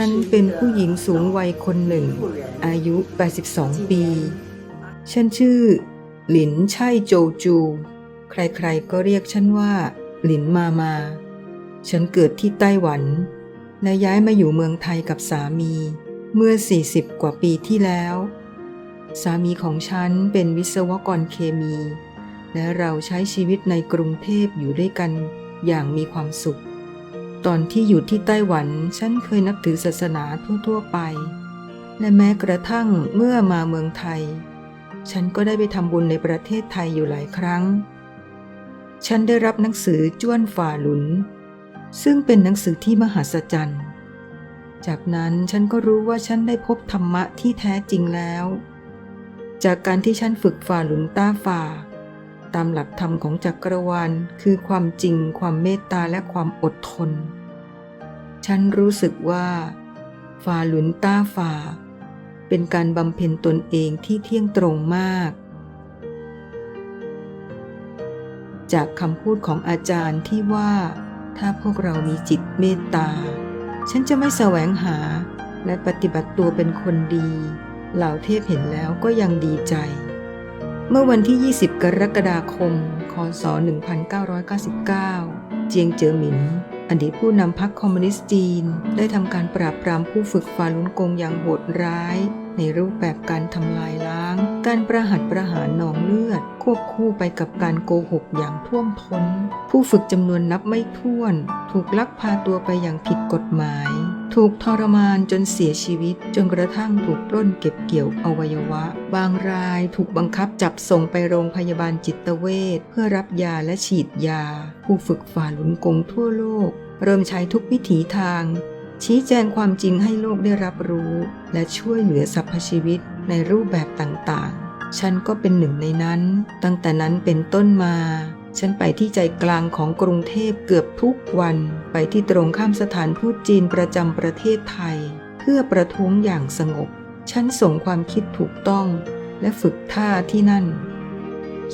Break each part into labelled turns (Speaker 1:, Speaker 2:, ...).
Speaker 1: ฉันเป็นผู้หญิงสูงวัยคนหนึ่ง อายุ 82 ปี ฉันชื่อ หลินไช่โจจู ใครๆก็เรียกฉันว่า หลินมามา ฉันเกิดที่ไต้หวัน และย้ายมาอยู่เมืองไทยกับสามี เมื่อ 40 กว่าปีที่แล้ว สามีของฉันเป็นวิศวกรเคมี และเราใช้ชีวิตในกรุงเทพอยู่ด้วยกันอย่างมีความสุข ตอนที่อยู่ที่ไต้หวัน ฉันเคยนับถือศาสนาทั่ว ๆ ไป และแม้กระทั่งเมื่อมาเมืองไทย ฉันก็ได้ไปทำบุญในประเทศไทยอยู่หลายครั้ง ฉันได้รับหนังสือจ้วนฝ่าหลุน ซึ่งเป็นหนังสือที่มหัศจรรย์ จากนั้นฉันก็รู้ว่าฉันได้พบธรรมะที่แท้จริงแล้ว จากการที่ฉันฝึกฝ่าหลุนต้าฝ่าตามหลักธรรมของจักรวาลคือความจริง ความเมตตาและความอดทน ฉันรู้สึกว่าฝ่าหลุนต้าฝ่า เป็นการบำเพ็ญตนเองที่เที่ยงตรงมาก จากคำพูดของอาจารย์ที่ว่า ถ้าพวกเรามีจิตเมตตา ฉันจะไม่แสวงหาและปฏิบัติตัวเป็นคนดี เหล่าเทพเห็นแล้วก็ยังดีใจ เมื่อวันที่ 20 กรกฎาคม คศ 1999 เจียงเจ๋อหมิน อดีตผู้นำพรรคคอมมิวนิสต์จีน ได้ทำการปราบปรามผู้ฝึกฝาลุนกงอย่างโหดร้าย ในรูปแบบการทำลายล้าง การประหัตประหารหนองเลือด ควบคู่ไปกับการโกหกอย่างท่วมท้น ผู้ฝึกจำนวนนับไม่ถ้วน ถูกลักพาตัวไปอย่างผิดกฎหมาย ถูกทรมานจนเสียชีวิต จนกระทั่งถูกปล้นเก็บเกี่ยวอวัยวะ บางรายถูกบังคับจับส่งไปโรงพยาบาลจิตเวชเพื่อรับยาและฉีดยา ผู้ฝึกฝ่าหลุนกงทั่วโลก เริ่มใช้ทุกวิถีทาง ชี้แจงความจริงให้โลกได้รับรู้ และช่วยเหลือสรรพชีวิตในรูปแบบต่างๆ ฉันก็เป็นหนึ่งในนั้น ตั้งแต่นั้นเป็นต้นมาฉันไปที่ใจกลางของกรุงเทพเกือบทุกวัน ไปที่ตรงข้ามสถานทูตจีนประจำประเทศไทย เพื่อประท้วงอย่างสงบ ฉันส่งความคิดถูกต้อง และฝึกท่าที่นั่น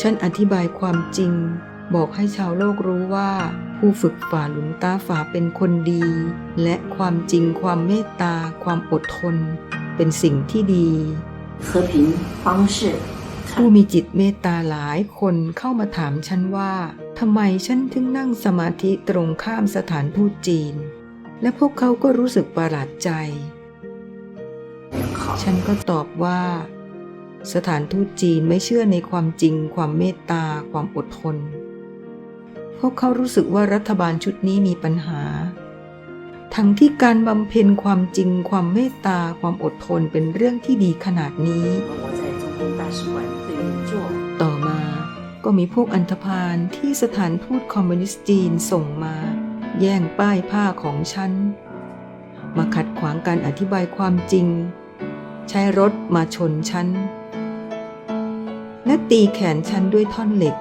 Speaker 1: ฉันอธิบายความจริง บอกให้ชาวโลกรู้ว่า ผู้ฝึกฝ่าหลุมตาฝาเป็นคนดี และความจริงความเมตตา ความอดทน เป็นสิ่งที่ดีผู้มีจิตเมตตาหลายคนเข้ามาถามฉันว่าทำไมฉันถึงนั่งสมาธิตรงข้ามสถานทูตจีน และพวกเขาก็รู้สึกประหลาดใจ ฉันก็ตอบว่า สถานทูตจีนไม่เชื่อในความจริง ความเมตตา ความอดทน พวกเขารู้สึกว่ารัฐบาลชุดนี้มีปัญหา ทั้งที่การบำเพ็ญความจริง ความเมตตา ความอดทนเป็นเรื่องที่ดีขนาดนี้ ต่อมาก็มีพวกอันธพาลที่สถานทูตคอมมิวนิสต์จีนส่งมา แย่งป้ายผ้าของฉัน มาขัดขวางการอธิบายความจริง ใช้รถมาชนฉัน และตีแขนฉันด้วยท่อนเหล็ก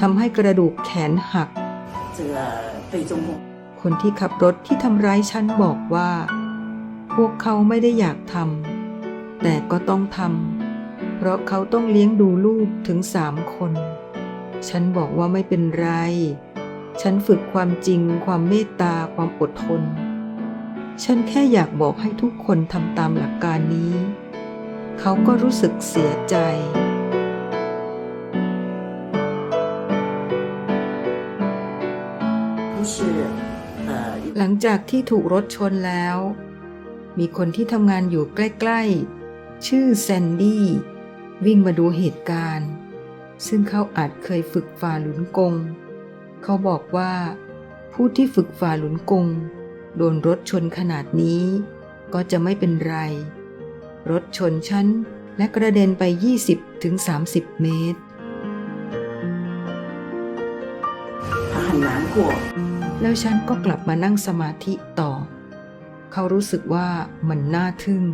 Speaker 1: ทำให้กระดูกแขนหัก คนที่ขับรถที่ทำร้ายฉันบอกว่า พวกเขาไม่ได้อยากทำแต่ก็ต้องทำเพราะเขาต้องเลี้ยงดูลูกถึงสามคน ฉันบอกว่าไม่เป็นไร ฉันฝึกความจริง ความเมตตา ความอดทน ฉันแค่อยากบอกให้ทุกคนทำตามหลักการนี้ เขาก็รู้สึกเสียใจ หลังจากที่ถูกรถชนแล้ว มีคนที่ทำงานอยู่ใกล้ๆ ชื่อแซนดี้ วิ่งมาดูเหตุการณ์ ซึ่งเขาอาจเคยฝึกฝ่าหลุนกง เขาบอกว่า ผู้ที่ฝึกฝ่าหลุนกง โดนรถชนขนาดนี้ ก็จะไม่เป็นไร รถชนฉันและกระเด็นไป 20-30 เมตร
Speaker 2: 他很难过，
Speaker 1: แล้วฉันก็กลับมานั่งสมาธิต่อ เขารู้สึกว่ามันน่าทึ่ง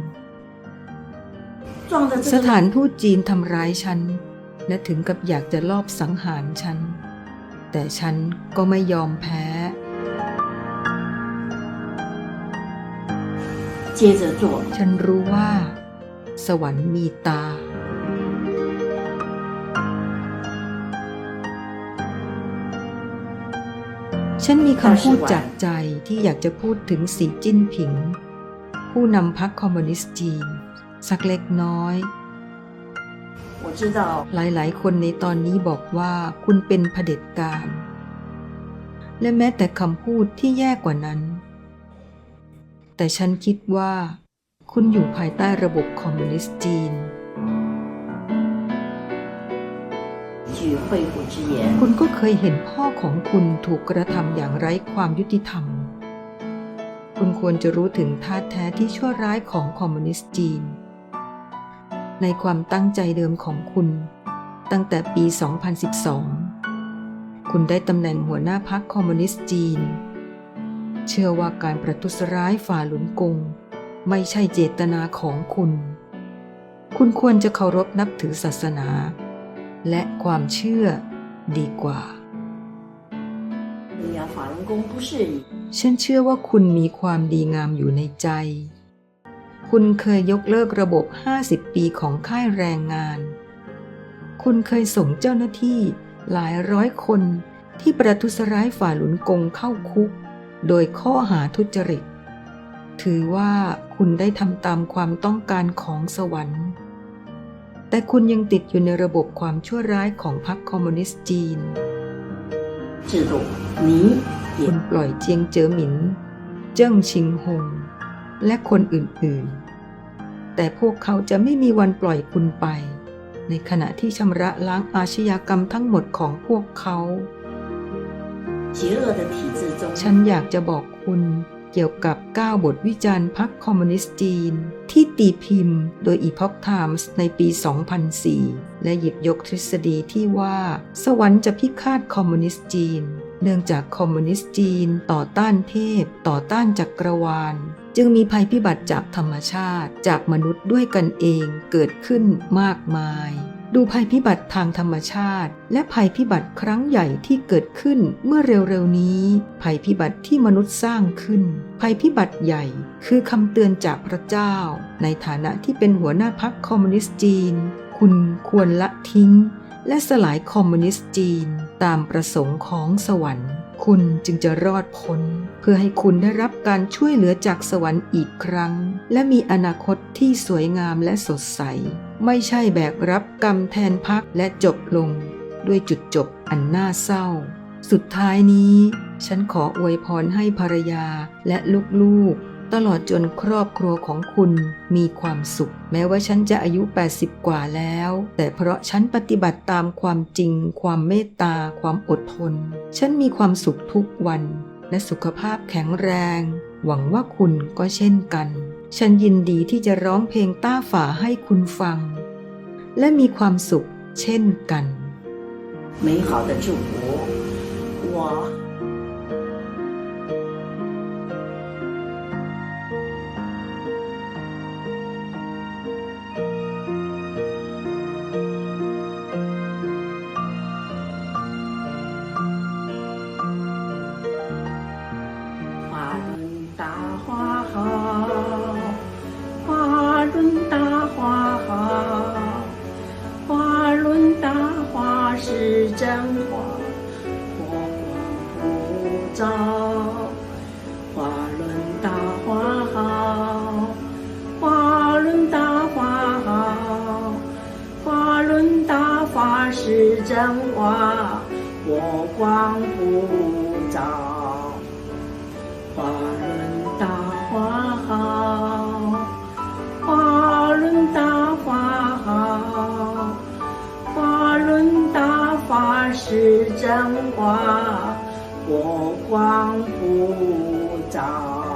Speaker 1: สถานทูตจีนทำร้ายฉัน และถึงกับอยากจะลอบสังหารฉัน แต่ฉันก็ไม่ยอมแพ้ฉันรู้ว่า สวรรค์มีตา ฉันมีคำพูดจากใจที่อยากจะพูดถึงสีจิ้นผิง ผู้นำพรรคคอมมิวนิสต์จีน สักเล็กน้อยหลายๆ คนในตอนนี้บอกว่าคุณเป็นเผด็จการ และแม้แต่คำพูดที่แย่กว่านั้น แต่ฉันคิดว่า คุณอยู่ภายใต้ระบบคอมมิวนิสต์จีน คุณก็เคยเห็นพ่อของคุณถูกกระทำอย่างไร้ความยุติธรรม คุณควรจะรู้ถึงท่าแท้ที่ชั่วร้ายของคอมมิวนิสต์จีน ในความตั้งใจเดิมของคุณ ตั้งแต่ปี 2012 คุณได้ตำแหน่งหัวหน้าพรรคคอมมิวนิสต์จีน เชื่อว่าการประทุษร้ายฝ่าหลุนกง ไม่ใช่เจตนาของคุณ คุณควรจะเคารพนับถือศาสนา และความเชื่อดีกว่า ฉันเชื่อว่าคุณมีความดีงามอยู่ในใจ คุณเคยยกเลิกระบบ 50 ปีของค่ายแรงงาน คุณเคยส่งเจ้าหน้าที่หลายร้อยคนที่ประทุษร้ายฝ่าหลุนกงเข้าคุก โดยข้อหาทุจริต ถือว่าคุณได้ทำตามความต้องการของสวรรค์ แต่คุณยังติดอยู่ในระบบความชั่วร้ายของพรรคคอมมิวนิสต์จีนคุณปล่อยเจียงเจ๋อหมิน เจิ้งชิงหง และคนอื่นๆ แต่พวกเขาจะไม่มีวันปล่อยคุณไป ในขณะที่ชำระล้างอาชญากรรมทั้งหมดของพวกเขา ฉันอยากจะบอกคุณ เกี่ยวกับ 9 บทวิจารณ์พรรคคอมมิวนิสต์จีน ที่ตีพิมพ์โดย Epoch Times ในปี 2004 และหยิบยกทฤษฎีที่ว่า สวรรค์จะพิฆาตคอมมิวนิสต์จีน เนื่องจากคอมมิวนิสต์จีนต่อต้านเทพ ต่อต้านจักรวาล จึงมีภัยพิบัติจากธรรมชาติจากมนุษย์ด้วยกันเองเกิดขึ้นมากมาย ดูภัยพิบัติทางธรรมชาติ และภัยพิบัติครั้งใหญ่ที่เกิดขึ้นเมื่อเร็วๆนี้ ภัยพิบัติที่มนุษย์สร้างขึ้น ภัยพิบัติใหญ่ คือคำเตือนจากพระเจ้า ในฐานะที่เป็นหัวหน้าพรรคคอมมิวนิสต์จีน คุณควรละทิ้ง และสลายคอมมิวนิสต์จีน ตามประสงค์ของสวรรค์ คุณจึงจะรอดพ้น เพื่อให้คุณได้รับการช่วยเหลือจากสวรรค์อีกครั้ง และมีอนาคตที่สวยงามและสดใส ไม่ใช่แบกรับกรรมแทนพักและจบลง ด้วยจุดจบอันน่าเศร้า สุดท้ายนี้ ฉันขออวยพรให้ภรรยาและลูกๆ ตลอดจนครอบครัวของคุณมีความสุข แม้ว่าฉันจะอายุ 80 กว่าแล้ว แต่เพราะฉันปฏิบัติตามความจริง ความเมตตา ความอดทน ฉันมีความสุขทุกวัน และสุขภาพแข็งแรง หวังว่าคุณก็เช่นกัน ฉันยินดีที่จะร้องเพลงต้าฝาให้คุณฟัง และมีความสุขเช่นกัน
Speaker 2: 美好的祝福，我。 大花好，花轮大花是真花，火光普照。花轮大花好，花轮大花好，花轮大花是真花，火光普照。花轮大花好，法轮大法好，法轮大法是真话，我光普照。